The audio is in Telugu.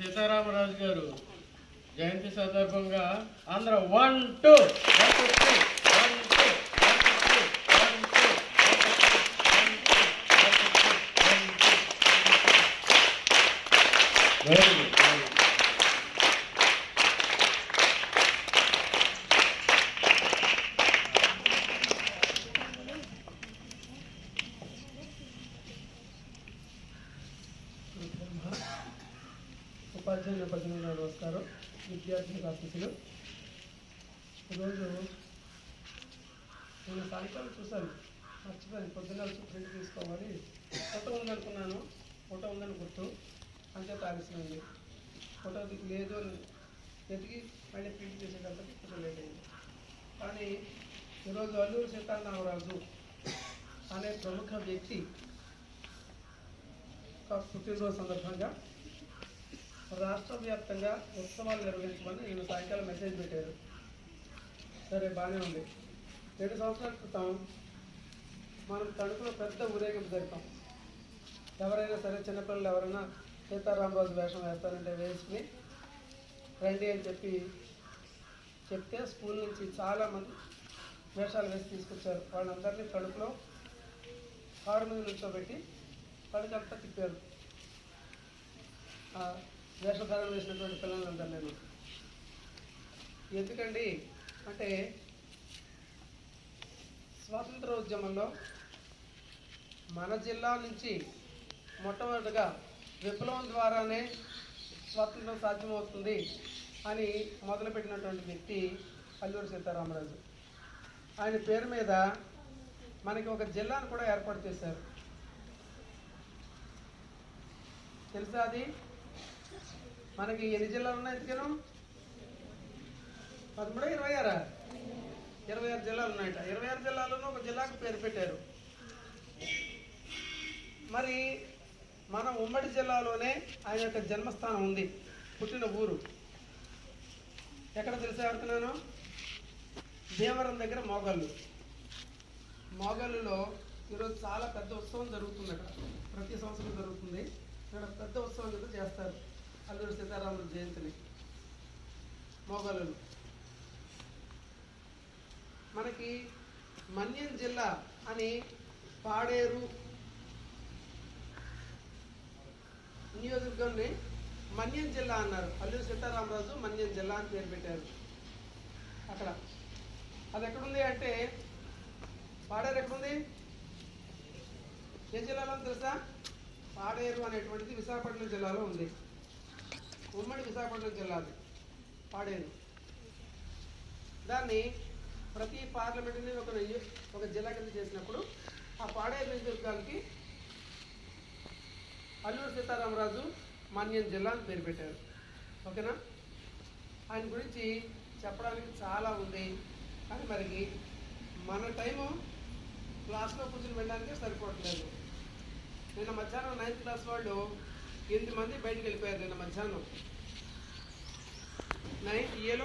సీతారామరాజు గారు జయంతి సందర్భంగా Andhra one two one two three one two one two three one two one two one two one two one two very good ఉపాధ్యాయుల పద్దెనిమిది నమస్కారం విద్యార్థులకు ఆఫీసులు. ఈరోజు నేను సాయంకాలం చూశాను. మర్చిపోయాను. పొద్దున్న ప్రింట్ తీసుకోవాలి. ఫోటో ఉందనుకున్నాను. ఫోటో ఉందని గుర్తు. అంతే ఆలస్యమైంది. ఫోటో లేదు అని వెతికి మళ్ళీ ప్రింట్ చేసేటప్పటికి ఫోటో లేట్ అయింది. కానీ ఈరోజు అల్లూరు సీతారామరాజు అనే ప్రముఖ వ్యక్తి ఒక పుట్టినరోజు సందర్భంగా రాష్ట్ర వ్యాప్తంగా ఉత్సవాలు నిర్వహించమని నేను సాయంకాలం మెసేజ్ పెట్టారు. సరే బాగానే ఉంది. రెండు సంవత్సరాల క్రితం మనం తణుకులో పెద్ద ఊరేగింపు జరిపాం. ఎవరైనా సరే చిన్నపిల్లలు ఎవరైనా సీతారామరాజు వేషం వేస్తారంటే వేసుకుని రండి అని చెప్పి చెప్తే స్కూల్ నుంచి చాలామంది వేషాలు వేసి తీసుకొచ్చారు. వాళ్ళందరినీ తణుకులో కారు మీద నుంచోబెట్టి కడుకంతా తిప్పారు. వేషధారణ వేసినటువంటి పిల్లలందరూ నేను ఎందుకండి? అంటే స్వాతంత్ర ఉద్యమంలో మన జిల్లా నుంచి మొట్టమొదటిగా విప్లవం ద్వారానే స్వాతంత్రం సాధ్యమవుతుంది అని మొదలుపెట్టినటువంటి వ్యక్తి అల్లూరు సీతారామరాజు. ఆయన పేరు మీద మనకి ఒక జిల్లాను కూడా ఏర్పాటు చేశారు. తెలుసా అది? మనకి ఎన్ని జిల్లాలు ఉన్నాయి ఎందుకేను పదమూడు ఇరవై ఆరా ఇరవై ఆరు జిల్లాలు ఉన్నాయట. ఇరవై ఆరు జిల్లాలోనూ ఒక జిల్లాకు పేరు పెట్టారు. మరి మన ఉమ్మడి జిల్లాలోనే ఆయన యొక్క జన్మస్థానం ఉంది. పుట్టిన ఊరు. ఎక్కడ తెలిసేవాడుతున్నాను దేవరం దగ్గర మోగళ్ళు మోగళ్ళులో ఈరోజు చాలా పెద్ద ఉత్సవం జరుగుతుంది అక్కడ ప్రతి సంవత్సరం జరుగుతుంది. ఇక్కడ పెద్ద ఉత్సవం కింద చేస్తారు. సీతారాముల జయంతిని. మోగళ్ళు మనకి మన్యం జిల్లా అని పాడేరు నియోజకవర్గాన్ని మన్యం జిల్లా అన్నారు. అల్లూరు సీతారామరాజు మన్యం జిల్లా అని పేరు పెట్టారు. అక్కడ. అది ఎక్కడుంది అంటే పాడేరు ఎక్కడుంది? ఏ జిల్లాలో తెలుసా? పాడేరు అనేటువంటిది విశాఖపట్నం జిల్లాలో ఉంది. ఉమ్మడి విశాఖపట్నం జిల్లా అది పాడేరు. దాన్ని ప్రతి పార్లమెంటుని ఒక ఒక జిల్లా కింద చేసినప్పుడు ఆ పాడేరు నియోజకవర్గానికి అల్లూరు సీతారామరాజు మన్యం జిల్లా అని పేరు పెట్టారు. ఓకేనా? ఆయన గురించి చెప్పడానికి చాలా ఉంది. కానీ మరికి మన టైము క్లాస్లో కూర్చొని వెళ్ళడానికే సరిపోవట్లేదు. నిన్న మధ్యాహ్నం నైన్త్ క్లాస్ వాళ్ళు ఎనిమిది మంది బయటకు వెళ్ళిపోయారు నిన్న మధ్యాహ్నం. నైన్త్ ఏలో